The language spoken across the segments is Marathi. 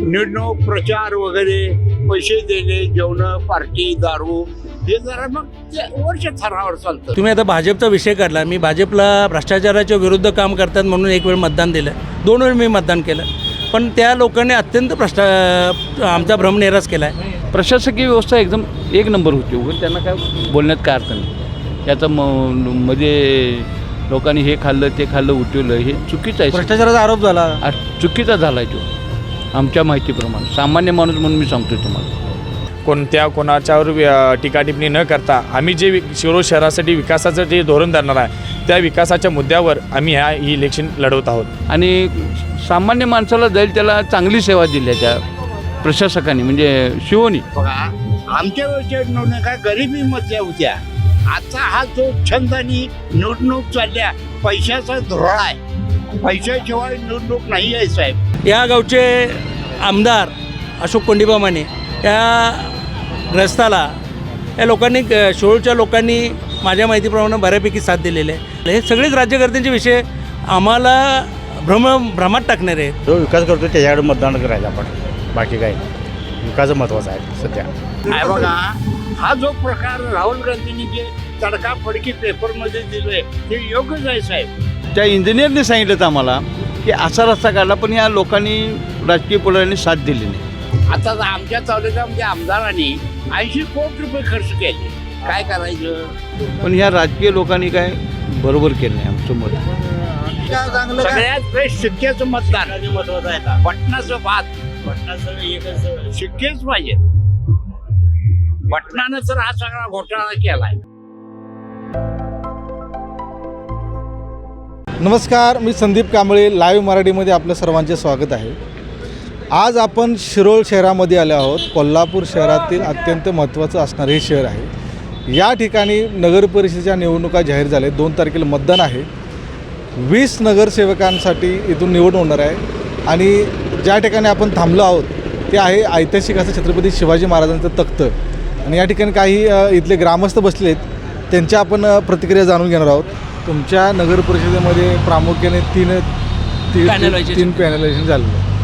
निवडणूक प्रचार वगैरे पैसे देणे जेवण पार्टी दारू हे जरा मग वर्ष थरावर चालतं. तुम्ही आता भाजपचा विषय काढला. मी भाजपला भ्रष्टाचाराच्या विरुद्ध काम करतात म्हणून एक वेळ मतदान दिलं. दोन वेळ मी मतदान केलं. पण त्या लोकांनी अत्यंत भ्रष्टा आमचा भ्रमनिरास केला आहे प्रशासकीय व्यवस्था एकदम एक नंबर होती उगाच. त्यांना काय बोलण्यात काय अर्थ नाही. त्याचं म मध्ये लोकांनी हे खाल्लं ते खाल्लं उठवलं हे चुकीचं आहे. भ्रष्टाचाराचा आरोप झाला. आ- चुकीचा झाला आहे तो. आमच्या माहितीप्रमाणे. सामान्य माणूस म्हणून मी सांगतो तुम्हाला. कोणत्या कोणाच्यावर वि- टीकाटिप्पणी न करता आम्ही जे वि- शिरोळ शहरासाठी विकासाचं जे धोरण धरणार आहे त्या विकासाच्या मुद्द्यावर आम्ही ह्या ही इलेक्शन लढवत आहोत. आणि सामान्य माणसाला जाईल त्याला चांगली सेवा दिल्या त्या प्रशासकांनी म्हणजे शिवोनी. बघा आमच्या वेळच्या निवडणुका गरिबीमधल्या होत्या. आता हा जो छंद आणि निवडणूक चालल्या पैशाचा धोरण आहे. पैशाशिवाय निवडणूक नाही आहे साहेब. या गावचे आमदार अशोक कोंडीबा माने या ग्रस्ताला या लोकांनी अ, शिरोळच्या लोकांनी माझ्या माहितीप्रमाणे बऱ्यापैकी साथ दिलेली आहे. हे सगळेच राज्यकर्त्यांचे विषय आम्हाला भ्रम भ्रमात टाकणारे आहेत. जो विकास करतो त्याच्याकडे मतदान करायचं आपण. बाकी काही नाही. विकास महत्त्वाचा आहे सध्या. आहे बघा हा जो प्रकार राहुल गांधींनी जे तडकाफडकी पेपरमध्ये दिलोय ते योग्यच आहे साहेब. त्या इंजिनियरने सांगितलं आम्हाला की असा रस्ता काढला पण या लोकांनी राजकीय पुढाऱ्यांनी साथ दिली नाही. आता आमच्या तालुक्यामध्ये आमदारांनी ऐंशी कोटी रुपये खर्च केले. काय करायचं? पण ह्या राजकीय लोकांनी काय बरोबर केलं नाही आमचं मत. सगळ्यात बेस्ट शिक्क्याचं मतदान. पटनाचं भात पटनाचं एकच शिक्केच पाहिजे. पटनानं तर हा सगळा घोटाळा केलाय. नमस्कार मी संदीप कांबळे लाईव्ह मराठीमध्ये आपलं सर्वांचे स्वागत आहे. आज आपण शिरोळ शहरामध्ये आले आहोत. कोल्हापूर शहरातील अत्यंत महत्त्वाचं असणारं हे शहर आहे. या ठिकाणी नगरपरिषदेच्या निवडणुका जाहीर झाल्या. दोन तारखेला मतदान आहे. वीस नगरसेवकांसाठी इथून निवड होणार आहे. आणि ज्या ठिकाणी आपण थांबलो आहोत ते आहे ऐतिहासिक असं छत्रपती शिवाजी महाराजांचं तख्त. आणि या ठिकाणी काही इथले ग्रामस्थ बसले आहेत त्यांच्या आपण प्रतिक्रिया जाणून घेणार आहोत. तुमच्या नगर परिषदेमध्ये प्रामुख्याने तीन ती- Panelization. तीन पॅनलायझेशन झालेलं आहे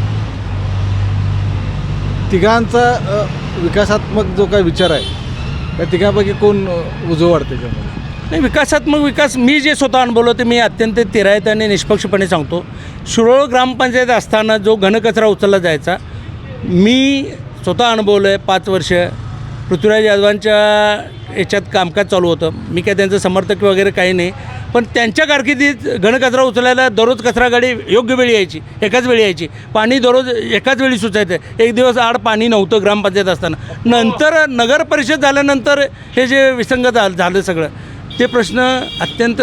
तिघांचा अ, विकासात्मक जो काही विचार आहे त्या तिघांपैकी कोण अ, उजव वाढते त्याच्यामध्ये नाही विकासात्मक विकास मी जे स्वतः अनुभवलो ते मी अत्यंत तिरायत आणि निष्पक्षपणे सांगतो. शिरोळ ग्रामपंचायत असताना जो घनकचरा उचलला जायचा मी स्वतः अनुभवलं आहे पाच वर्ष. पृथ्वीराज यादवांच्या याच्यात कामकाज चालू होतं. मी काय त्यांचं समर्थक वगैरे काही नाही. पण त्यांच्या कारकिर्दीत घनकचरा उचलायला दररोज कचरा गाडी योग्य वेळी यायची एकाच वेळी यायची. पाणी दररोज एकाच वेळी सुचायचं. एक दिवस आड पाणी नव्हतं ग्रामपंचायत असताना. नंतर नगर परिषद झाल्यानंतर हे जे विसंगत झालं झालं सगळं ते प्रश्न अत्यंत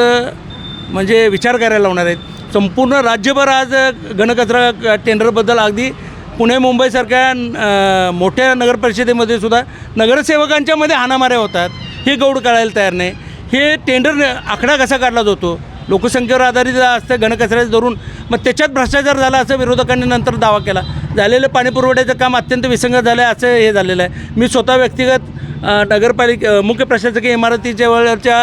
म्हणजे विचार करायला लावणार आहेत. संपूर्ण राज्यभर आज घनकचरा टेंडरबद्दल अगदी पुणे मुंबईसारख्या मोठ्या नगरपरिषदेमध्ये सुद्धा नगरसेवकांच्यामध्ये हाणामाऱ्या होतात. हे गौड कळायला तयार नाही. हे टेंडर आकडा कसा काढला जातो? लोकसंख्येवर आधारित असतं घनकचऱ्याचं धरून. मग त्याच्यात भ्रष्टाचार झाला असं विरोधकांनी नंतर दावा केला. झालेलं पाणीपुरवठ्याचं काम अत्यंत विसंगत झालं आहे असं हे झालेलं आहे. मी स्वतः व्यक्तिगत अ, नगरपालिका मुख्य प्रशासकीय इमारतीच्या वरच्या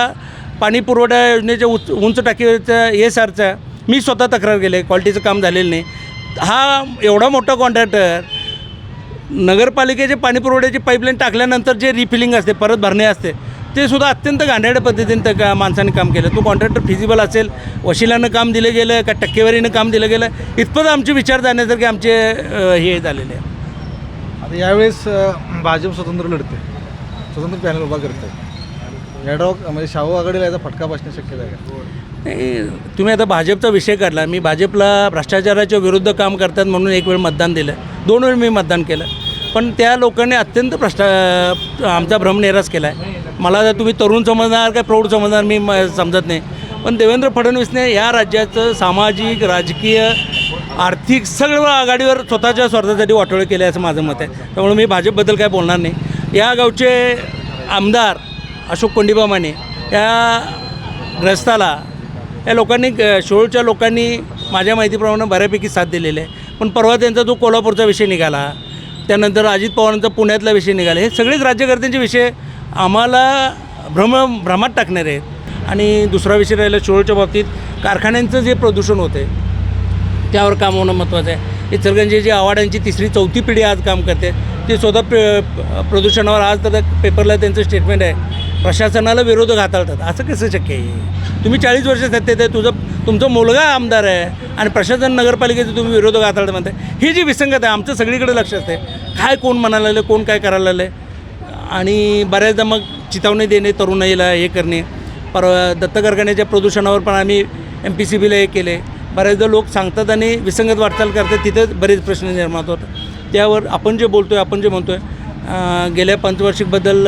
पाणी पुरवठा योजनेच्या उंच उंच टाकीवरच्या एस आरच्या मी स्वतः तक्रार केली आहे क्वालिटीचं काम झालेलं नाही. हा एवढा मोठा कॉन्ट्रॅक्टर नगरपालिकेचे पाणीपुरवठ्याची पाईपलाईन टाकल्यानंतर जे रिफिलिंग असते परत भरणे असते ते सुद्धा अत्यंत गांधेड्या पद्धतीने त्या का माणसाने काम केलं. तो कॉन्ट्रॅक्टर फिजिबल असेल वशिलानं काम दिलं गेलं का टक्केवारीनं काम दिलं गेलं इतपत आमचे विचार जाण्यासारखे आमचे हे झालेले आहे. आता यावेळेस भाजप स्वतंत्र लढते. स्वतंत्र पॅनल उभा करते. म्हणजे शाहू आघाडीला याचा फटका बसण्याची शक्यता आहे का? नाही, तुम्ही आता भाजपचा विषय काढला. मी भाजपला भ्रष्टाचाराच्या विरुद्ध काम करतात म्हणून एक वेळ मतदान दिलं. दोन वेळ मी मतदान केलं. पण त्या लोकांनी अत्यंत भ्रष्टा आमचा भ्रमनिरास केला आहे मला जर तुम्ही तरुण समजणार काय प्रौढ समजणार मी म- समजत नाही. पण देवेंद्र फडणवीसने या राज्याचं सामाजिक राजकीय आर्थिक सगळं आघाडीवर स्वतःच्या स्वार्थासाठी वाटोळे केले असं माझं मत आहे. त्यामुळे मी भाजपबद्दल काय बोलणार नाही. या गावचे आमदार अशोक कोंडीबा माने या ग्रस्ताला या लोकांनी अ, शिरोळच्या लोकांनी माझ्या माहितीप्रमाणे बऱ्यापैकी साथ दिलेली आहे. पण परवा त्यांचा जो कोल्हापूरचा विषय निघाला त्यानंतर अजित पवारांचा पुण्यातला विषय निघाला. हे सगळेच राज्यकर्त्यांचे विषय आम्हाला भ्रम भ्रमात टाकणारे आहेत. आणि दुसरा विषय राहिला शोळच्या बाबतीत कारखान्यांचं जे प्रदूषण होते त्यावर काम होणं महत्त्वाचं आहे. इचलगंजी जी आवाड्यांची तिसरी चौथी पिढी आज काम करते. ती स्वतः प्रदूषणावर आज तर पेपरला त्यांचं स्टेटमेंट आहे. प्रशासनाला विरोध हाताळतात असं कसं शक्य आहे? तुम्ही चाळीस वर्ष सत्तेत आहे तुझं तुमचा मुलगा आमदार आहे आणि प्रशासन नगरपालिकेचे तुम्ही विरोध हाताळता म्हणताय. ही जी विसंगत आहे आमचं सगळीकडे लक्ष असते काय कोण म्हणायला लागलं कोण काय करायला लागलं आणि बऱ्याचदा मग चितावणी देणे तरुणाईला हे करणे. पर दत्त कारखान्याच्या प्रदूषणावर पण आम्ही एम पी सी बीला हे केले. बऱ्याचदा लोक सांगतात आणि विसंगत वाटचाल करतात तिथेच बरेच प्रश्न निर्माण होतात. त्यावर आपण जे बोलतो आहे आपण जे म्हणतो आहे गेल्या पंचवार्षिकबद्दल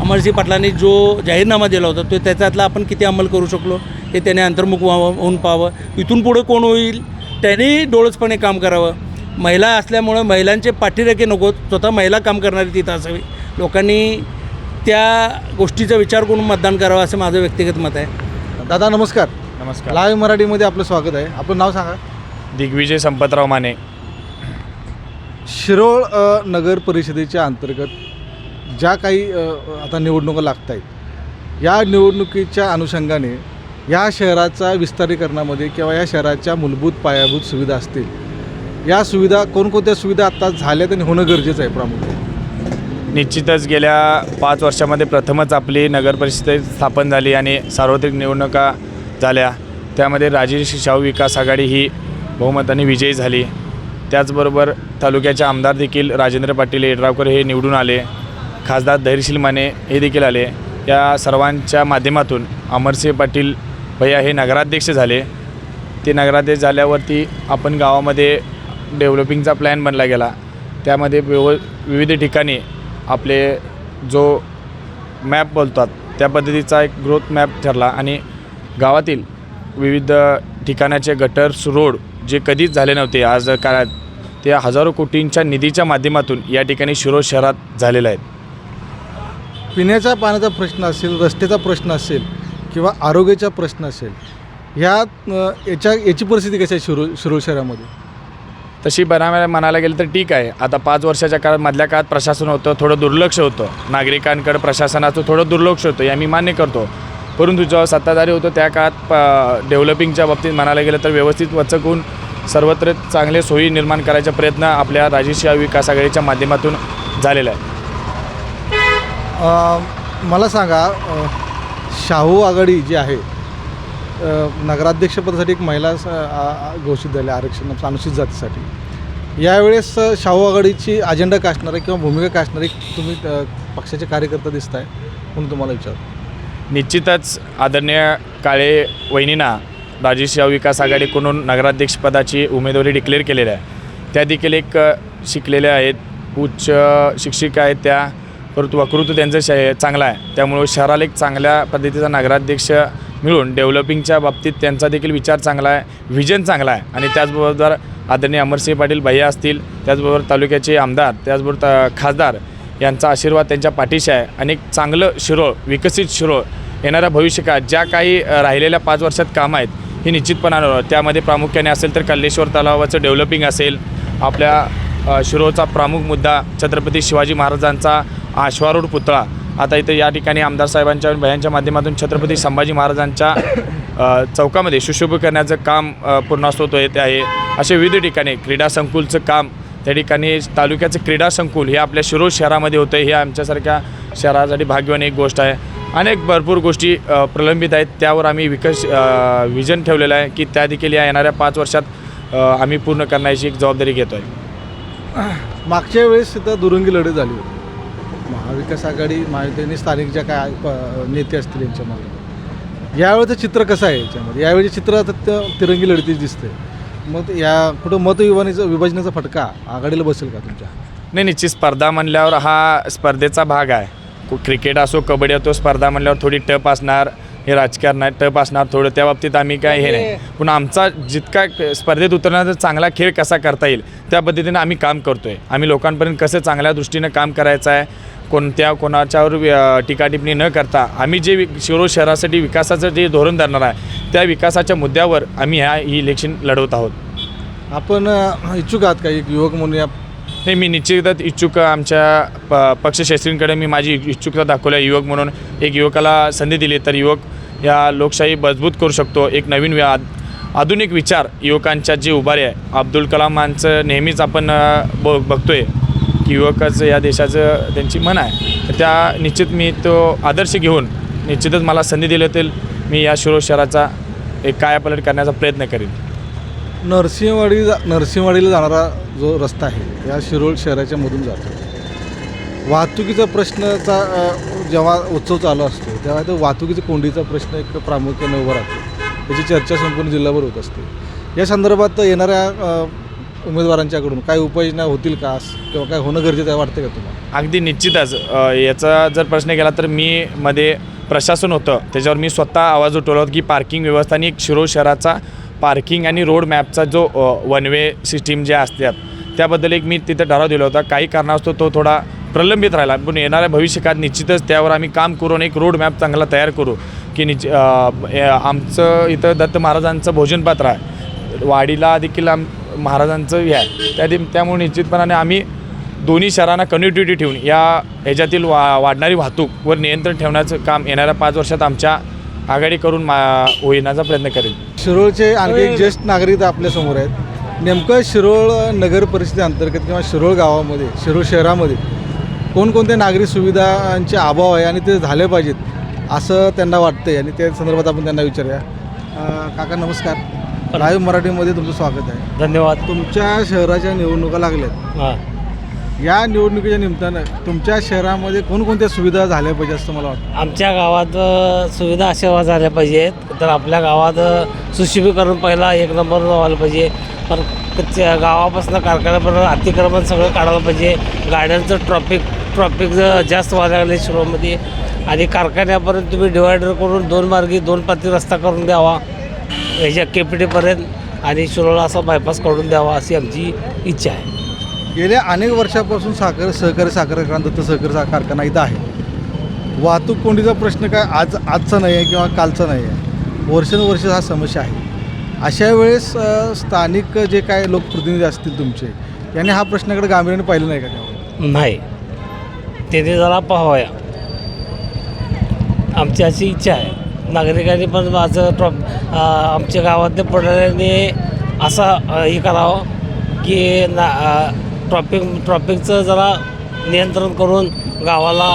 अमरसिंह पाटलांनी जो जाहीरनामा दिला होता तो त्याच्यातला आपण किती अंमल करू शकलो हे त्याने अंतर्मुख व्हावं होऊन पाहावं. इथून पुढे कोण होईल? त्याने डोळसपणे काम करावं. महिला असल्यामुळं महिलांचे पाठीरेखे नको स्वतः महिला काम करणारी तिथं असावी. लोकांनी त्या गोष्टीचा विचार करून मतदान करावं असं माझं व्यक्तिगत मत आहे. दादा नमस्कार. नमस्कार. लाईव्ह मराठीमध्ये आपलं स्वागत आहे. आपलं नाव सांगा. दिग्विजय संपतराव माने. शिरोळ नगर परिषदेच्या अंतर्गत ज्या काही आता निवडणुका लागत आहेत या निवडणुकीच्या अनुषंगाने या शहराचा विस्तारीकरणामध्ये किंवा या शहराच्या मूलभूत पायाभूत सुविधा असतील या सुविधा कोणकोणत्या सुविधा आता झाल्यात आणि होणं गरजेचं आहे प्रामुख्याने. निश्चितच गेल्या पाच वर्षामध्ये प्रथमच आपली नगर परिषद स्थापन झाली आणि सार्वत्रिक निवडणुका झाल्या. त्यामध्ये राजेश शाहू विकास आघाडी ही बहुमताने विजयी झाली. त्याचबरोबर तालुक्याचे आमदार देखील राजेंद्र पाटील येड्रावकर हे निवडून आले. खासदार धैर्यशील माने हे देखील आले. या सर्वांच्या माध्यमातून अमरसिंह पाटील भैया हे नगराध्यक्ष झाले. ते नगराध्यक्ष झाल्यावरती आपण गावामध्ये डेव्हलपिंगचा प्लॅन बनला गेला. त्यामध्ये व्यव विविध ठिकाणी आपले जो मॅप बोलतात त्या पद्धतीचा एक ग्रोथ मॅप ठरला आणि गावातील विविध ठिकाणाचे गटर्स रोड जे कधीच झाले नव्हते आज काळात ते हजारो कोटींच्या निधीच्या माध्यमातून या ठिकाणी शिरोळ शहरात झालेले आहेत. पिण्याच्या पाण्याचा प्रश्न असेल रस्त्याचा प्रश्न असेल किंवा आरोग्याचा प्रश्न असेल ह्या याच्या याची परिस्थिती कशी आहे शिरोळ शिरोळ शहरामध्ये? तशी बनायला म्हणायला गेलं तर ठीक आहे. आता पाच वर्षाच्या काळात मधल्या काळात प्रशासन होतं थोडं दुर्लक्ष होतं. नागरिकांकडे प्रशासनाचं थोडं दुर्लक्ष होतं या मी मान्य करतो. परंतु जेव्हा सत्ताधारी होतो त्या काळात प डेव्हलपिंगच्या बाबतीत म्हणायला गेलं तर व्यवस्थित वचक होऊन सर्वत्र चांगले सोयी निर्माण करायचा प्रयत्न आपल्या राजेशिया विकास आघाडीच्या माध्यमातून झालेला आहे. मला सांगा शाहू आघाडी जी आहे नगराध्यक्षपदासाठी एक महिला स- घोषित झाली आरक्षण अनुसूचित जातीसाठी. यावेळेस शाहू आघाडीची अजेंडा काय असणार आहे किंवा भूमिका काय असणार तुम्ही पक्षाचे कार्यकर्ता दिसत आहे म्हणून तुम्हाला विचार निश्चितच आदरणीय काळे वहिनींना शाहू विकास आघाडीकडून नगराध्यक्षपदाची उमेदवारी डिक्लेअर केलेली आहे. त्या देखील एक शिकलेल्या आहेत उच्च शिक्षिका आहेत त्या परंतु वक्तृत्व त्यांचं श चांगलं आहे. त्यामुळं शहराला एक चांगल्या पद्धतीचा नगराध्यक्ष मिळून डेव्हलपिंगच्या बाबतीत त्यांचा देखील विचार चांगला आहे व्हिजन चांगला आहे. आणि त्याचबरोबर आदरणीय अमरसिंह पाटील भैया असतील त्याचबरोबर तालुक्याचे आमदार त्याचबरोबर त खासदार यांचा आशीर्वाद त्यांच्या पाठीशी आहे. आणि एक चांगलं शिरोळ विकसित शिरोळ येणाऱ्या भविष्यकाळात ज्या काही राहिलेल्या पाच वर्षात कामं आहेत ही निश्चितपणानं त्यामध्ये प्रामुख्याने असेल तर कल्लेश्वर तलावाचं डेव्हलपिंग असेल आपल्या शिरोळचा प्रमुख मुद्दा छत्रपती शिवाजी महाराजांचा आश्वारूढ पुतळा. आता इथं या ठिकाणी आमदार साहेबांच्या भयांच्या माध्यमातून छत्रपती संभाजी महाराजांच्या चौकामध्ये सुशोभ करण्याचं काम पूर्णास्तोत येते आहे. असे विविध ठिकाणी क्रीडा संकुलचं काम त्या ठिकाणी तालुक्याचं क्रीडा संकुल हे आपल्या शिरोळ शहरामध्ये होतं. हे आमच्यासारख्या शहरासाठी भाग्यवान एक गोष्ट आहे. अनेक भरपूर गोष्टी प्रलंबित आहेत. त्यावर आम्ही विकस विजन ठेवलेलं आहे की त्या देखील या येणाऱ्या पाच वर्षात आम्ही पूर्ण करण्याची एक जबाबदारी घेतो आहे मागच्या वेळेस सुद्धा दुरंगी लढत झाली होती. महाविकास आघाडी महायुतीने स्थानिक ज्या काय प- नेते असतील यांच्यामध्ये. यावेळेचं चित्र कसं आहे याच्यामध्ये? यावेळेचे चित्र आता तिरंगी लढतीच दिसते मग ते या कुठं मतविभाजनेचा विभाजनाचा फटका आघाडीला बसेल का तुमच्या? नाही निश्चित स्पर्धा म्हणल्यावर हा स्पर्धेचा भाग आहे. क्रिकेट असो कबड्डी असो स्पर्धा म्हणल्यावर थोडी टप असणार. हे राजकारण आहे टप असणार थोडं. त्या बाबतीत आम्ही काय हे नाही. पण आमचा जितका स्पर्धेत उतरण्याचा चांगला खेळ कसा करता येईल त्या पद्धतीने आम्ही काम करतो आहे आम्ही लोकांपर्यंत कसं चांगल्या दृष्टीनं काम करायचं आहे कोणत्या कोणाच्यावर अ, टीकाटिप्पणी न करता आम्ही जे वि- शिरोळ शहरासाठी विकासाचं जे धोरण धरणार आहे त्या विकासाच्या मुद्द्यावर आम्ही ह्या ही इलेक्शन लढवत आहोत. आपण इच्छुक आहात का एक युवक म्हणून या? नाही मी निश्चितच इच्छुक आमच्या प पक्षश्रेष्ठींकडे मी माझी इच्छुकता दाखवली आहे. युवक म्हणून एक युवकाला संधी दिली तर युवक या लोकशाही मजबूत करू शकतो. एक नवीन व्या आधुनिक विचार युवकांच्या जे उभारे आहे. अब्दुल कलामांचं नेहमीच आपण ब बघतोय. युवकाचं या देशाचं त्यांची मन आहे. तर त्या निश्चित मी तो आदर्श घेऊन निश्चितच मला संधी दिली तर मी या शिरोळ शहराचा एक कायापलट करण्याचा प्रयत्न करेन. नरसिंहवाडी जा नरसिंहवाडीला जाणारा जो रस्ता आहे या शिरोळ शहराच्या मधून जातो. वाहतुकीचा प्रश्नचा जेव्हा उत्सव चालू असतो तेव्हा तो वाहतुकीचा कोंडीचा प्रश्न एक प्रामुख्याने उभा राहतो. त्याची चर्चा संपूर्ण जिल्हाभर होत असते. या संदर्भात येणाऱ्या उमेदवारांच्याकडून काय उपाययोजना होतील का? किंवा काय होणं गरजेचं आहे वाटतं का तुम्हाला? अगदी निश्चितच. अ, याचा जर प्रश्न केला तर मी मध्ये प्रशासन होतं. त्याच्यावर मी स्वतः आवाज उठवला होता की पार्किंग व्यवस्था आणि एक शिरो शहराचा पार्किंग आणि रोड मॅपचा जो वन वे सिस्टीम जे असतात त्याबद्दल एक मी तिथं ठराव दिला होता. काही कारणास्तव तो थोडा प्रलंबित राहिला. पण येणाऱ्या भविष्यकाळात निश्चितच त्यावर आम्ही काम करून एक रोड मॅप चांगला तयार करू. की निच अ, ए- आमचं इथं दत्त महाराजांचं भोजनपात्र आहे. वाडीला देखील आम महाराजांचं हे आहे. त्या त्यामुळे निश्चितपणाने आम्ही दोन्ही शहरांना कनेक्टिव्हिटी ठेवून या ह्याच्यातील वा वाढणारी वाहतूकवर नियंत्रण ठेवण्याचं काम येणाऱ्या पाच वर्षात आमच्या आघाडी करून मा होण्याचा प्रयत्न करेल. शिरोळचे आणखी एक ज्येष्ठ नागरिक आपल्यासमोर आहेत. नेमकं शिरोळ नगर परिषदे अंतर्गत किंवा शिरोळ गावामध्ये शिरोळ शहरामध्ये कोणकोणत्या नागरिक सुविधांचे अभाव आहे आणि ते झाले पाहिजेत असं त्यांना वाटतंय आणि त्या संदर्भात आपण त्यांना विचारूया. काका नमस्कार. लाईव्ह मराठीमध्ये तुमचं स्वागत आहे. धन्यवाद. तुमच्या शहराच्या निवडणुका लागल्यात. हां. या निवडणुकीच्या निमित्तानं तुमच्या शहरामध्ये कोणकोणत्या सुविधा झाल्या पाहिजे असं मला वाटतं? आमच्या गावात अ, सुविधा अशा झाल्या पाहिजेत तर आपल्या गावात अ, सुशोभीकरण पहिला एक नंबर व्हायला पाहिजे. पण कच्च्या गावापासून कारखान्यापर्यंत अतिक्रमण सगळं काढायला पाहिजे. गाड्यांचं ट्रॉफिक ट्रॉफिक ज- जास्त व्हायला लागले शिरोमध्ये आणि कारखान्यापर्यंत तुम्ही डिवायडर करून दोन मार्गी दोन पाती रस्ता करून द्यावा. ह्याच्या केपीटीपर्यंत आणि शिरोळा असा बायपास काढून द्यावा अशी आमची इच्छा आहे. गेल्या अनेक वर्षापासून साखर सहकारी साखर क्रांत सहकारी सा कारखाना इथं आहे. वाहतूक कोंडीचा प्रश्न काय आज आजचा नाही आहे किंवा कालचा नाही आहे? वर्षानुवर्ष हा समस्या आहे. अशा वेळेस स्थानिक जे काय लोकप्रतिनिधी असतील तुमचे यांनी हा प्रश्नाकडे गांभीर्याने पाहिलं नाही का? नाही. त्याने जरा पाहावया. आमची अशी इच्छा आहे. नागरिकांनी पण माझं ट्रॉप आमच्या गावातल्या पुढाऱ्यांनी असा हे करावं की ना ट्रॉफिक ट्रॉफिकचं जरा नियंत्रण करून गावाला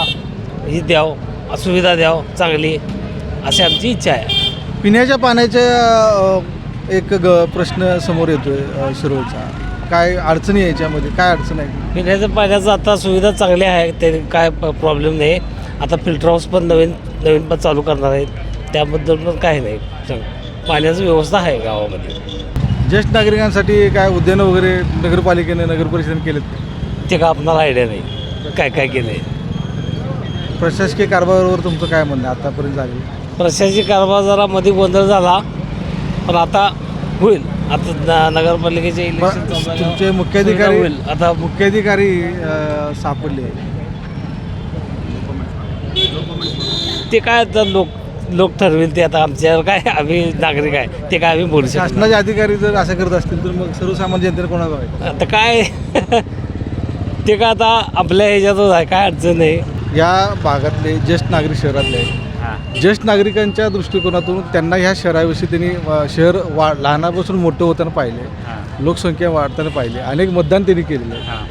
ही द्यावं सुविधा द्यावं चांगली अशी आमची इच्छा आहे. पिण्याच्या पाण्याच्या एक ग प्रश्न समोर येतोय अ, शिरोळचा. काय अडचणी आहे याच्यामध्ये? काय अडचण आहे? पिण्याच्या पाण्याचं आता सुविधा चांगल्या आहे ते काय प्रॉब्लेम नाही. आता फिल्टर हाऊस पण नवीन नवीन पण चालू करणार आहेत. त्याबद्दल पण काही नाही. पाण्याची व्यवस्था आहे गावामध्ये. ज्येष्ठ नागरिकांसाठी काय उद्यानं वगैरे नगरपालिकेने नगर परिषदेने केलेत? ते का आपणाला आयडिया नाही. काय काय केलं आहे प्रशासकीय कारभारावर तुमचं काय म्हणणं आहे? आतापर्यंत झाले प्रशासकीय कारभार जरा मध्ये गोंधळ झाला. पण आता होईल. आता न- नगरपालिकेचे इलेक्शन तुमचे मुख्याधिकारी होईल. आता मुख्याधिकारी अ, सापडले. ते काय आता लोक लोक ठरवेल ते आता आमच्यावर काय आम्ही नागरिक आहे ते काय आम्ही बोलू शकतो शासनाचे अधिकारी जर असं करत असतील तर मग सर्वसामान्य जनतेने कोणाला बघायचं आता काय ते काय आता आपल्या ह्याच्यातच आहे काय अडचण नाही या भागातले ज्येष्ठ नागरिक शहरातले आहेत. ज्येष्ठ नागरिकांच्या दृष्टिकोनातून त्यांना ह्या शहराविषयी त्यांनी अ, शहर वा लहानापासून मोठं होताना पाहिले. लोकसंख्या वाढताना पाहिले. अनेक मतदान त्यांनी केलेले आहे.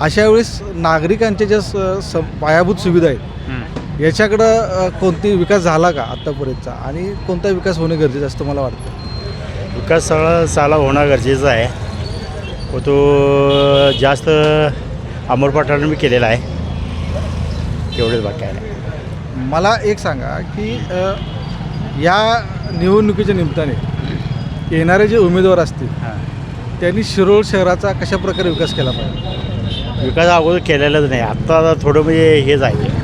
अशा वेळेस नागरिकांच्या ज्या स- स- पायाभूत सुविधा आहेत याच्याकडं कोणती विकास झाला का आत्तापर्यंतचा आणि कोणता विकास होणे गरजेचं असतं मला वाटतं? विकास सगळा साला होणं गरजेचं आहे. व तो जास्त अमोल पाटलांनी मी केलेला आहे. तेवढेच बाकी आहे. मला एक सांगा की या निवडणुकीच्या निमित्ताने येणारे जे उमेदवार असतील त्यांनी शिरोळ शहराचा कशा प्रकारे विकास केला पाहिजे? विकास अगोदर केलेलाच नाही. आत्ता थोडं म्हणजे हेच आहे.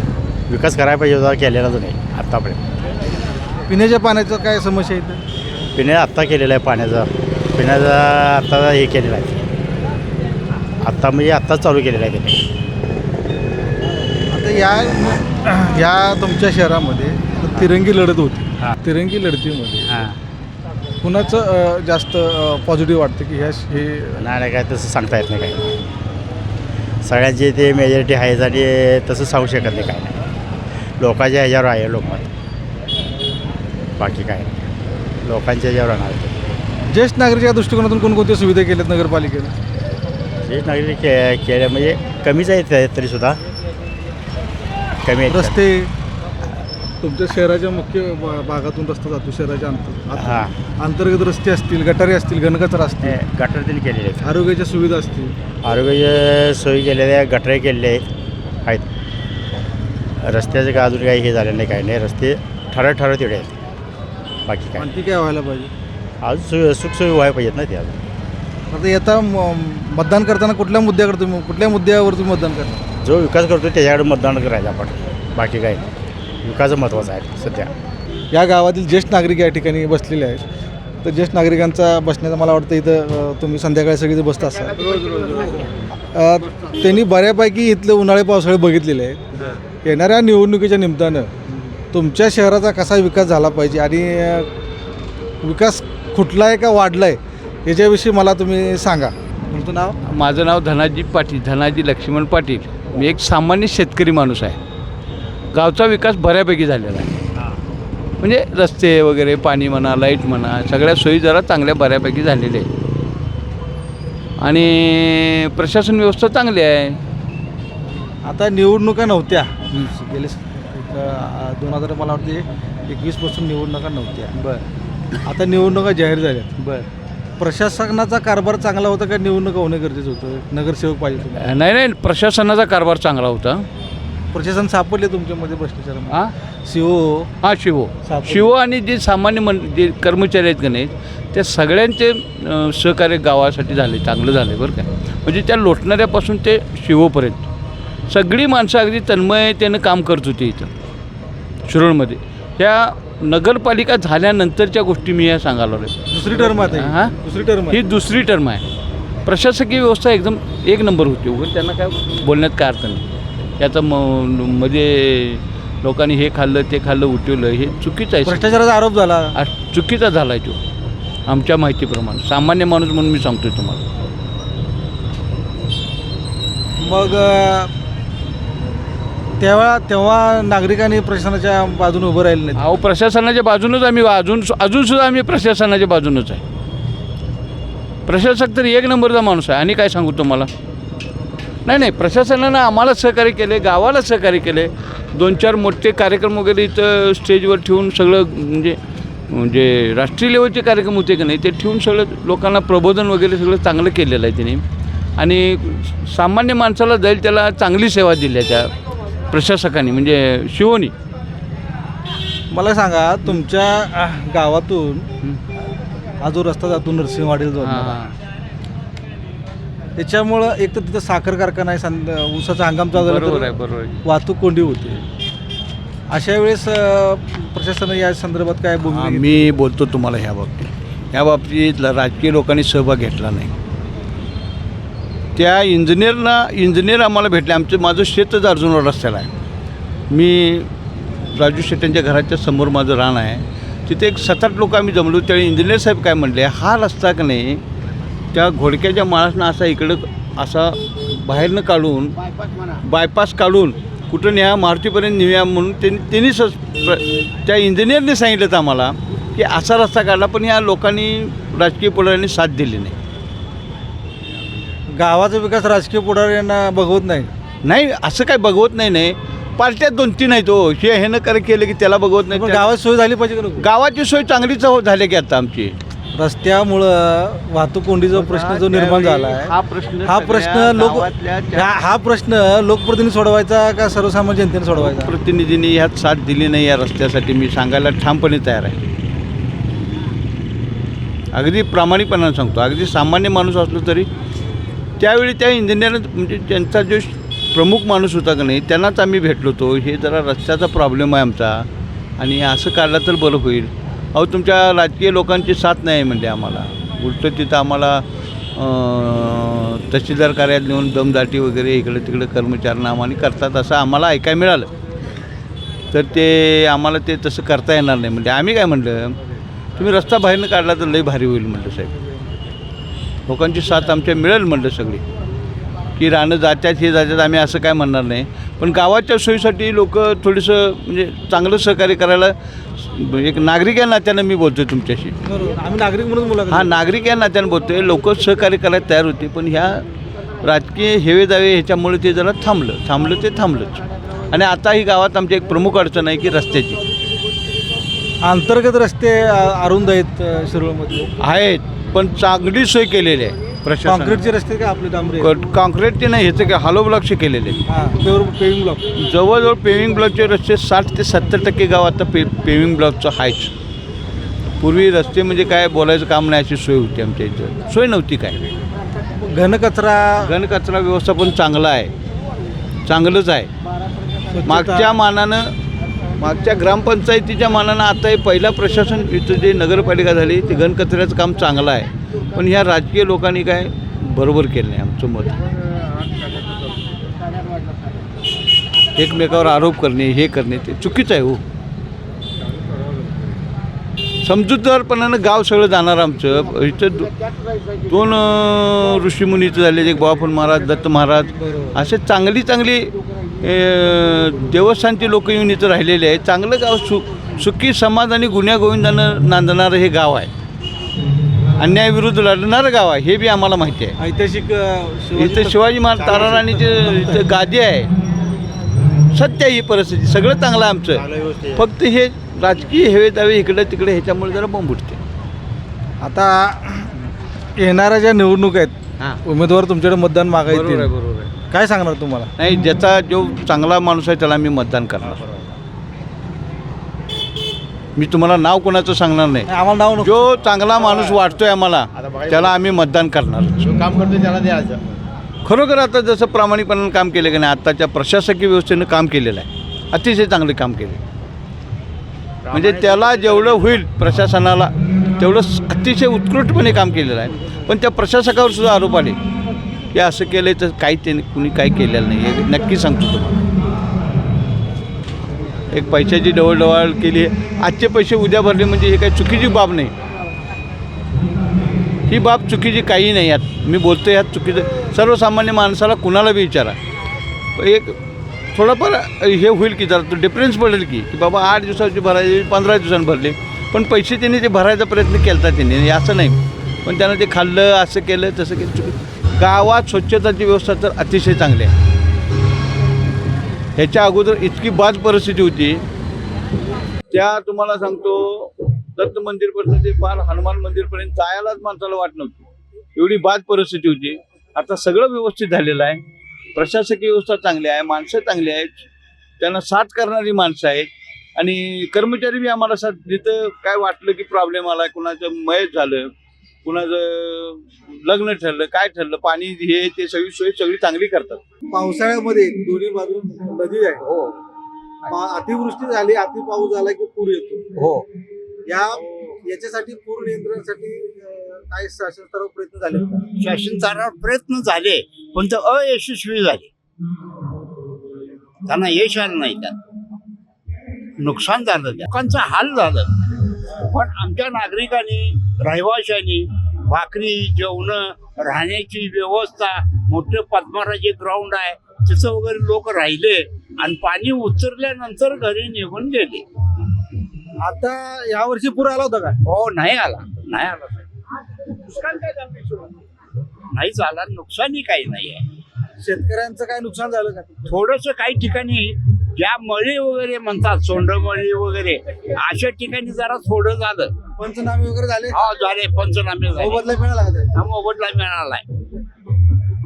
विकास करायला पाहिजे होता केलेलाच नाही आत्तापर्यंत. पिण्याच्या पाण्याचं काय समस्या आहे इथं? पिण्या आत्ता केलेला आहे पाण्याचा. पिण्याचा आत्ता हे केलेला आहे. आत्ता म्हणजे आत्ताच चालू केलेला आहे त्याने. आता या या तुमच्या शहरामध्ये तिरंगी लढत होती. तिरंगी लढतीमध्ये हां. कुणाचं अ, जास्त पॉझिटिव्ह वाटतं की ह्या हे नाही नाही काय तसं सांगता येत नाही काही. सगळ्यांची ते मेजॉरिटी आहेच आणि तसं सांगू शकत नाही काय नाही लोकांच्या ह्याच्यावर आहे लोकमत. बाकी काय नाही. लोकांच्या ह्याच्यावर राहणार ते. ज्येष्ठ नागरिकच्या दृष्टिकोनातून कोणकोणत्या सुविधा केल्यात नगरपालिकेनं? जे नागरिक के केल्या म्हणजे कमीच आहेत तरीसुद्धा कमी आहेत. रस्ते तुमच्या शहराच्या मुख्य भा- भागातून रस्ता जातो शहराच्या अंतर आत- हां. अंतर्गत रस्ते असतील गटारे असतील घनकचरा असतील गटर त्यांनी केलेले आहेत. आरोग्याच्या सुविधा असतील. आरोग्य सोयी केलेल्या गटरे केलेले आहेत. आहेत. रस्त्याचं काय अजून काही हे झालेलं नाही काही नाही. रस्ते ठरत ठरत तेवढे आहेत. बाकी काय? आणखी काय व्हायला पाहिजे? अजून सु सुखसोयी व्हायला पाहिजेत ना ते अजून. आता येता म- मतदान करताना कुठल्या मुद्द्याकडे तुम्ही कुठल्या मुद्द्यावर तुम्ही मतदान करता? जो विकास करतो त्याच्याकडे मतदान करायचं आपण. बाकी काय नाही. विकास महत्त्वाचा आहे सध्या. या गावातील ज्येष्ठ नागरिक या ठिकाणी बसलेले आहेत. तर ज्येष्ठ नागरिकांचा बसण्याचा मला वाटतं इथं तुम्ही संध्याकाळी सगळी इथं बसता असाल. त्यांनी बऱ्यापैकी इथले उन्हाळे पावसाळे बघितलेले आहेत. येणाऱ्या निवडणुकीच्या निमित्तानं तुमच्या शहराचा कसा विकास झाला पाहिजे आणि विकास खुटला आहे का वाढला आहे याच्याविषयी मला तुम्ही सांगा. तुमचं नाव? माझं नाव धनाजी पाटील धनाजी लक्ष्मण पाटील. मी एक सामान्य शेतकरी माणूस आहे. गावचा विकास बऱ्यापैकी झालेला आहे. म्हणजे रस्ते वगैरे पाणी म्हणा लाइट म्हणा सगळ्या सोयी जरा चांगल्या बऱ्यापैकी झालेल्या आहे आणि प्रशासन व्यवस्था चांगली आहे. आता निवडणुका नव्हत्या. गेले दोन हजार मला वाटते एकवीसपासून निवडणुका नव्हत्या. बरं. आता निवडणुका जाहीर झाल्यात. बरं. प्रशासनाचा कारभार चांगला होता का निवडणुका होणं गरजेचं होतं? नगरसेवक पाहिजे नाही नाही प्रशासनाचा कारभार चांगला होता. प्रशासन सापडले तुमच्यामध्ये भ्रष्टाचार हां? सीओ हा शिवो. सापडले. शिवो आणि जे सामान्य मन जे कर्मचारी आहेत का नाही त्या सगळ्यांचे अं, सहकार्य गावासाठी झाले चांगलं झालं बरं का. म्हणजे त्या लोटणाऱ्यापासून ते शिवोपर्यंत. सगळी माणसं अगदी तन्मयतेनं काम करत होती इथं शिरोळमध्ये. ह्या नगरपालिका झाल्यानंतरच्या गोष्टी मी या सांगायला लागलो दुसरी टर्म आता हा? ही. दुसरी टर्म ही दुसरी टर्म आहे. प्रशासकीय व्यवस्था एकदम एक नंबर होती. उगाच त्यांना काय बोलण्यात काय अर्थ नाही. याचं म मध्ये लोकांनी हे खाल्लं ते खाल्लं उठवलं हे चुकीचं आहे. भ्रष्टाचाराचा आरोप झाला. आ- चुकीचा झाला आहे तो. आमच्या माहितीप्रमाणे. सामान्य माणूस म्हणून मी सांगतोय तुम्हाला. मग अ, तेव्हा तेव्हा नागरिकांनी प्रशासनाच्या बाजूने उभं राहिलं नाही अहो प्रशासनाच्या बाजूनच आम्ही अजून अजूनसुद्धा आम्ही प्रशासनाच्या बाजूनच आहे. प्रशासक तर एक नंबरचा माणूस आहे. आणि काय सांगू तुम्हाला? नाही नाही प्रशासनानं आम्हाला सहकार्य केले गावाला सहकार्य केले. दोन चार मोठे कार्यक्रम वगैरे इथं स्टेजवर ठेवून सगळं म्हणजे म्हणजे राष्ट्रीय लेवलचे कार्यक्रम होते का नाही ते ठेवून सगळं लोकांना प्रबोधन वगैरे सगळं चांगलं केलेलं आहे त्यांनी आणि सामान्य माणसाला जाईल त्याला चांगली सेवा दिली आहे त्या प्रशासकांनी म्हणजे शिवोनी. मला सांगा तुमच्या गावातून हा. जो रस्ता जातो नरसिंहवाडीला जोडणारा त्याच्यामुळं एक तर तिथं साखर कारखाना आहे संद ऊसाचा हंगाम चालू झाला बरोबर तर आहे बरोबर आहे. वाहतूक कोंडी होते. अशा वेळेस अ, प्रशासनानं या संदर्भात काय हा, भूमिका घेतली? मी बोलतो तुम्हाला ह्या बाबतीत. ह्या बाबतीत ल- राजकीय लोकांनी सहभाग घेतला नाही. त्या इंजिनियरना इंजिनियर आम्हाला भेटले. आमचं माझं शेतच अर्जुनवर रस्त्याला आहे. मी राजू शेट्ट्यांच्या घराच्या समोर माझं रान आहे. तिथे एक सात आठ लोक आम्ही जमलो. त्यावेळी इंजिनियर साहेब काय म्हणले हा रस्ता का नाही? त्या घोडक्याच्या माणसानं असा इकडं असा बाहेरनं काढून बायपास काढून कुठं न्या मारुतीपर्यंत नेऊया म्हणून त्यांनी त्यांनी सस त्या इंजिनियरने सांगितलं आम्हाला की असा रस्ता काढला पण या लोकांनी राजकीय पुढाऱ्यांनी साथ दिली नाही. गावाचा विकास राजकीय पुढाऱ्यांना बघवत नाही. नाही असं काय बघवत नाही नाही. पार्ट्या दोन तीन आहेत हो. हे ह्यानं कर केलं की त्याला बघवत नाही. गावात सोय झाली पाहिजे गावाची सोय चांगलीच हो- झाली की आता आमची. रस्त्यामुळं वाहतूक कोंडीचा प्रश्न जो निर्माण झाला आहे हा प्रश्न हा प्रश्न लोक हा हा प्रश्न लोकप्रतिनिधी सोडवायचा का सर्वसामान्य जनतेने सोडवायचा? प्रतिनिधींनी ह्यात साथ दिली नाही या रस्त्यासाठी. मी सांगायला ठामपणे तयार आहे. अगदी प्रामाणिकपणानं सांगतो. अगदी सामान्य माणूस असलो तरी त्यावेळी त्या इंजिनियर म्हणजे त्यांचा जो प्रमुख माणूस होता का नाही त्यांनाच आम्ही भेटलो होतो. हे जरा रस्त्याचा प्रॉब्लेम आहे आमचा. आणि असं काढलं तर बरं होईल. अहो तुमच्या राजकीय लोकांची साथ नाही म्हणले आम्हाला. उलटं तिथं आम्हाला तहसीलदार कार्यालयात नेऊन दमदाटी वगैरे इकडे तिकडे कर्मचाऱ्यांना आम्हाला करतात असं आम्हाला ऐकायला मिळालं. तर ते आम्हाला ते तसं करता येणार नाही म्हणजे आम्ही काय म्हटलं तुम्ही रस्ता बाहेरनं काढला तर लई भारी होईल म्हटलं साहेब. लोकांची साथ आमच्या मिळेल म्हटलं सगळी. की रानं जात्यात हे जात्यात आम्ही असं काय म्हणणार नाही. पण गावाच्या सोयीसाठी लोक थोडंसं म्हणजे चांगलं सहकार्य करायला एक नागरिक या नात्यानं मी बोलतोय तुमच्याशी. बरोबर. आम्ही नागरिक म्हणून मुलाखत हा. नागरिक या नात्यानं बोलतोय. लोक सहकार्य करायला तयार होते पण ह्या राजकीय हेवे दावे ह्याच्यामुळे ते जरा थांबलं. थांबलं ते थांबलंच. आणि आता ही गावात आमची एक प्रमुख अडचण आहे की रस्त्याची. अंतर्गत रस्ते अरुंद आहेत शिरोळमध्ये आहेत पण चांगली सोय केलेली आहे. प्रशासन कॉन्क्रीटचे रस्ते काय आपले डांबरे? आहेत? कॉन्क्रीटचे नाही ह्याचे काय हॅलो ब्लॉकचे केलेले. आहेत. हा पेवर पेविंग ब्लॉक जवळजवळ पेविंग ब्लॉकचे रस्ते साठ ते सत्तर टक्के गाव आता पे पेविंग ब्लॉकचं आहेच पूर्वी रस्ते म्हणजे काय बोलायचं काम नाही अशी सोय होती आमच्या इथं. सोय नव्हती काय. घनकचरा घनकचरा व्यवस्थापन चांगलं आहे. चांगलंच आहे. स्वच्छता- मागच्या मानानं मागच्या ग्रामपंचायतीच्या मानानं आता हे पहिला प्रशासन इथं जे नगरपालिका झाली ते घनकचऱ्याचं काम चांगलं आहे. पण ह्या राजकीय लोकांनी काय बरोबर केलं नाही आमचं मत. एकमेकावर आरोप करणे हे करणे ते चुकीचं आहे हो. समजूतदारपणानं गाव सगळं जाणार आमचं. इथं दोन ऋषीमुनीचं झाले एक बाबाफल महाराज दत्त महाराज. असे चांगली चांगली देवस्थानचे लोक येऊन इथं राहिलेले आहेत. चांगलं गाव सु सुखी समाज आणि गुन्ह्या गोविंदानं नांदणारं हे गाव आहे. अन्यायाविरुद्ध लढणारं गाव आहे हे बी आम्हाला माहिती आहे. ऐतिहासिक इथं शिवाजी महाराज ताराराणीचे इथं गादी आहे. सत्य ही परिस्थिती सगळं चांगलं आहे आमचं. फक्त हे राजकीय हेवे दावे इकडे तिकडे ह्याच्यामुळे जरा बॉम्ब उठते आता येणाऱ्या ज्या निवडणूक आहेत हां. उमेदवार तुमच्याकडे मतदान मागायचे. बरोबर आहे बरोबर आहे. काय सांगणार तुम्हाला? नाही ज्याचा जो चांगला माणूस आहे त्याला मी मतदान करणार. मी तुम्हाला नाव कोणाचं सांगणार नाही. आम्हाला नाव नको. जो चांगला माणूस वाटतोय आम्हाला त्याला आम्ही मतदान करणार. काम करतो त्याला द्यायचं खरोखर आता जसं प्रामाणिकपणानं काम केलं की नाही आत्ताच्या प्रशासकीय व्यवस्थेनं काम केलेलं आहे. अतिशय चांगले काम केले. म्हणजे त्याला जेवढं होईल प्रशासनाला तेवढं स- अतिशय उत्कृष्टपणे काम केलेलं आहे. पण त्या प्रशासकावर सुद्धा आरोप आले. की असं केलं तर काही त्यांनी कुणी काही केलेलं नाही हे नक्की सांगतो तुम्हाला. एक पैशाची डवळडवळ केली. आजचे पैसे उद्या भरले म्हणजे हे काही चुकीची बाब नाही. ही बाब चुकीची काही नाही यात. मी बोलतो यात चुकीचं. सर्वसामान्य माणसाला कुणाला बी विचारा. एक थोडंफार हे होईल की जरा तो डिफरन्स पडेल की की बाबा आठ दिवसाची भरायची पंधरा दिवसांनी भरले. पण पैसे त्यांनी ते भरायचा प्रयत्न केला त्यांनी. असं नाही. पण त्यानं ते खाल्लं असं केलं तसं केलं. चुकी गावात स्वच्छताची व्यवस्था तर अतिशय चांगली आहे. ह्याच्या अगोदर इतकी बाद परिस्थिती होती. त्या तुम्हाला सांगतो दत्त मंदिरपासून ते फार हनुमान मंदिरपर्यंत जायलाच माणसाला वाट नव्हती. एवढी बाद परिस्थिती होती. आता सगळं व्यवस्थित झालेलं आहे. प्रशासकीय व्यवस्था चांगली आहे माणसं चांगली आहेत. त्यांना साथ करणारी माणसं आहेत. आणि कर्मचारी बी आम्हाला साथ जिथं काय वाटलं की प्रॉब्लेम आला कुणाचं मयत झालं. कुणाचं लग्न ठरलं काय ठरलं पाणी हे ते सगळी सोय सगळी चांगली करतात. पावसाळ्यामध्ये दोन्ही बाजून नदी आहे. हो. अतिवृष्टी झाली अति पाऊस झाला की पूर येतो. हो. या याच्यासाठी पूर नियंत्रणासाठी अ, काय शासन स्तरावर प्रयत्न झाले? का? शासन स्तरावर प्रयत्न झाले पण ते अयशस्वी झाले. त्यांना यश आलं नाही त्यात. नुकसान झालं. लोकांचा हाल झालं. पण आमच्या नागरिकांनी रहिवाशांनी भाकरी जेवणं राहण्याची व्यवस्था मोठं पद्मराजे ग्राउंड आहे तिथं वगैरे लोक राहिले आणि पाणी उतरल्यानंतर घरी निघून गेले. आता यावर्षी पूर आला होता का? हो नाही आला नाही आला. साहेब. नुकसान काय झालं? नाही झाला नुकसानही काही नाही आहे. शेतकऱ्यांचं काय नुकसान झालं का? थोडस काही ठिकाणी ज्या मळी वगैरे म्हणतात सोंडमळी वगैरे अशा ठिकाणी जरा थोडं झालं. पंचनामे वगैरे झाले? हा झाले पंचनामे झाले. मोबदला मिळाला का त्याचा? हा मोबदला मिळालाय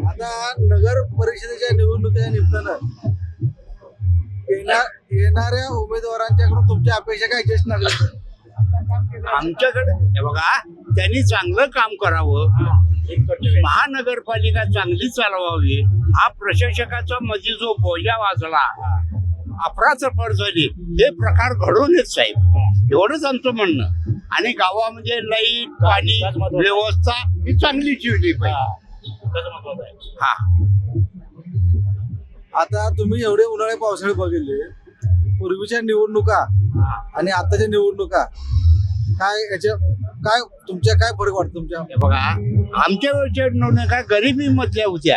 आता नगर परिषदेच्या निवडणुकीच्या निमित्तानं येणार येणाऱ्या उमेदवारांच्याकडून तुमच्या अपेक्षा काय ज्येष्ठ नागरिक? आमच्याकडे हे बघा त्यांनी चांगलं काम करावं. महानगरपालिका चांगली चालवावी. हा प्रशासकाचा मध्ये जो बोजा वाजला अफराचफर झाली. हे प्रकार घडू नयेत साहेब. एवढंच आमचं म्हणणं. आणि गावामध्ये लाइट पाणी व्यवस्था ही चांगली ठेवली पाहिजे हा. आता तुम्ही एवढे उन्हाळे पावसाळे बघितले पूर्वीच्या निवडणुका आणि आताच्या निवडणुका काय याच्या काय तुमच्या काय फरक वाटतो तुमच्या? हे बघा आमच्या वेळच्या निवडणुका गरिबी मधल्या होत्या.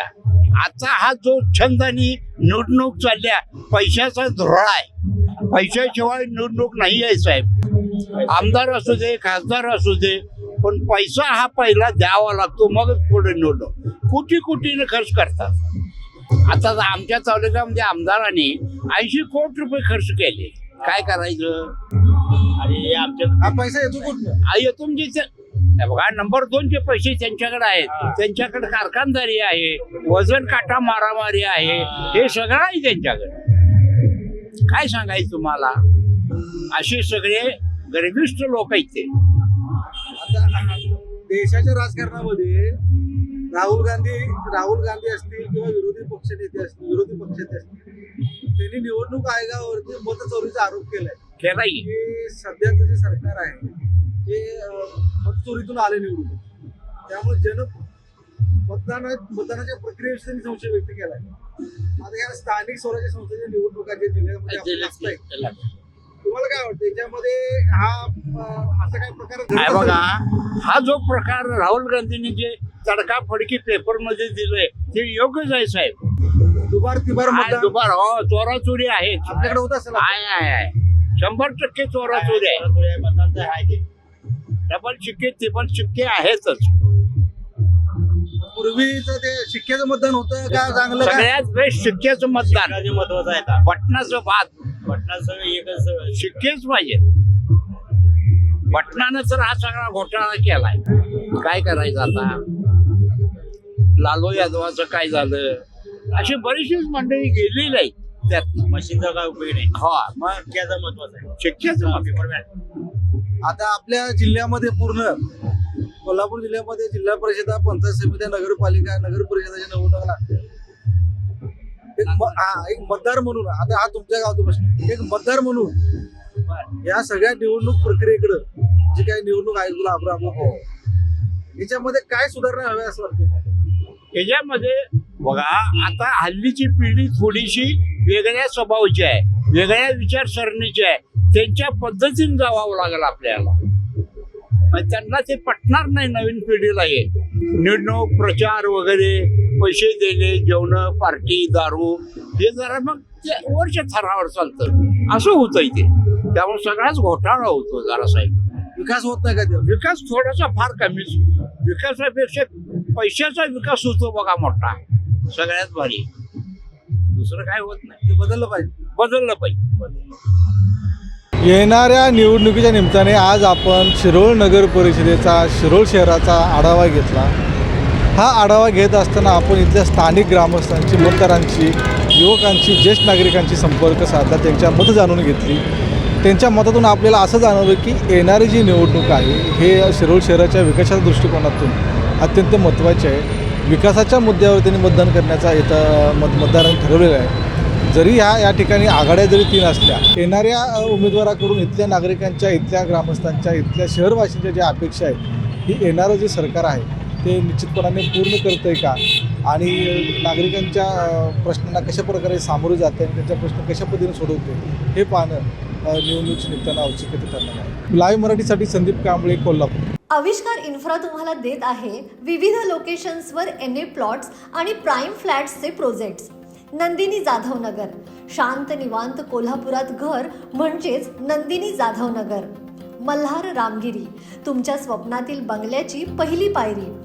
आता हा जो छंद आणि निवडणूक चालल्या पैशाचा धुरळा आहे. पैशाशिवाय निवडणूक नाही आहे साहेब. आमदार असू दे खासदार असू दे पण पैसा हा पहिला द्यावा लागतो मगच पुढे निवडणूक. कोटी कोटीने खर्च करतात. आता आमच्या तालुक्यामध्ये आमदारांनी ऐंशी कोटी रुपये खर्च केले. काय करायचं? आणि आमच्या हा पैसा येतो कुठनं? आई तुमची ते- हे बघा नंबर दोनचे पैसे त्यांच्याकडे आहेत. त्यांच्याकडे कारखानदारी आहे वजन काटा मारामारी आहे हे सगळं आहे त्यांच्याकडे. काय सांगायचं तुम्हाला? असे सगळे गर्भिष्ठ लोक आहेत ते देशाच्या राजकारणामध्ये राहुल गांधी राहुल गांधी असतील किंवा विरोधी पक्ष नेते असतील विरोधी पक्षाचे असतील त्यांनी निवडणूक आयोगावरती मतचोरीचा आरोप केलाय. केलाय. की सध्याचं जे सरकार आहे ते मतचोरीतून आले निवडून. त्यामुळे जन मतदान मतदानाच्या प्रक्रियेविषयी त्यांनी संशय व्यक्त केलाय. आता या स्थानिक स्वराज्य संस्थेच्या निवडणुका जे जिल्ह्यामध्ये आपण तुम्हाला काय वाटतं? याच्यामध्ये हा अं, असा काय प्रकार? बघा हा जो प्रकार राहुल गांधींनी जे तडकाफडकी पेपरमध्ये दिलंय ते योग्यच आहे साहेब. दुबार तिबार काय मतदान दुबार हो चोराचोरी आहे. आपल्याकडे होत असेल आहे आहे आहे. शंभर टक्के चोराचोरी आहे. डबल शिक्के तिबल शिक्के आहेतच. पूर्वीच ते शिक्क्याचं मतदान होतं का? चांगलं काय सगळ्यात बेस्ट शिक्क्याचं मतदान. महत्वाचं आहे आता. बटनाचं पटना एकच शिक्केच पाहिजे. बटनानं तर हा सगळा घोटाळा केलाय. काय करायचं आता? लालू यादवाचं काय झालं? अशी बरीचशीच मंडळी गेलेली आहेत. त्यात मशीनचा काय उपयोग नाही. हा. मग शिक्क्याचा महत्त्वाचा आहे. आता आपल्या जिल्ह्यामध्ये पूर्ण कोल्हापूर जिल्ह्यामध्ये जिल्हा परिषदा पंचायत समित्या नगरपालिका नगर परिषदाच्या निवडणुका एक म- हा, एक मतदार म्हणून आता हा तुमच्या गावचा प्रश्न एक मतदार म्हणून या सगळ्या निवडणूक प्रक्रियेकडं जी काही निवडणूक आयोगाला आपण आपण याच्यामध्ये काय सुधारणा हव्या असं वाटतं याच्यामध्ये बघा आता हल्लीची पिढी थोडीशी वेगळ्या स्वभावाची आहे वेगळ्या विचारसरणीची आहे. त्यांच्या पद्धतीने जावावं लागेल आपल्याला. मग त्यांना ते पटणार नाही नवीन पिढीला हे. निवडणूक प्रचार वगैरे पैसे देणे जेवण पार्टी दारू हे जरा मग ते वर्ष थरावर चालतं. असं होतंय ते. त्यामुळे सगळाच घोटाळा होतो जरा साहेब विकास होत नाही का ते? विकास थोडासा फार कमीच विकासापेक्षा पैशाचा विकास होतो बघा मोठा. सगळ्यात भारी. दुसरं काय होत नाही. ते बदललं पाहिजे. बदललं पाहिजे. येणाऱ्या निवडणुकीच्या निमित्ताने आज आपण शिरोळ नगर परिषदेचा शिरोळ शहराचा आढावा घेतला. हा आढावा घेत असताना आपण इथल्या स्थानिक ग्रामस्थांची मतदारांची युवकांची ज्येष्ठ नागरिकांची संपर्क साधला त्यांच्या मतं जाणून घेतली. त्यांच्या मतातून आपल्याला असं जाणवलं की येणारी जी निवडणूक आहे हे शिरोळ शहराच्या विकासाच्या दृष्टिकोनातून अत्यंत महत्त्वाचे आहे. विकासाच्या मुद्द्यावर त्यांनी मतदान करण्याचा इथं मत मतदारांनी ठरवलेलं आहे. जरी ह्या या ठिकाणी आघाड्या जरी तीन असल्या येणाऱ्या उमेदवाराकडून इथल्या नागरिकांच्या इथल्या ग्रामस्थांच्या इथल्या शहरवासींच्या ज्या अपेक्षा आहेत ही येणारं जे सरकार आहे ते निश्चितपणाने पूर्ण करतं आहे का? आणि नागरिकांच्या प्रश्नांना कशा प्रकारे सामोरे जाते आणि त्यांच्या प्रश्न कशा पद्धतीने सोडवते हे पाहणं अ, निवडणूक निमित्तानं औचित्य ठरणार आहे. लाईव्ह मराठीसाठी संदीप कांबळे कोल्हापूर. आविष्कार इन्फ्रा तुम्हाला देत आहे विविध लोकेशन्सवर एन ए प्लॉट्स आणि प्राईम फ्लॅट्सचे प्रोजेक्ट्स नंदिनी जाधव नगर. शांत निवांत कोल्हापुरात घर म्हणजेच नंदिनी जाधव नगर. मल्हार रामगिरी. तुमच्या स्वप्नातील बंगल्याची पहिली पायरी.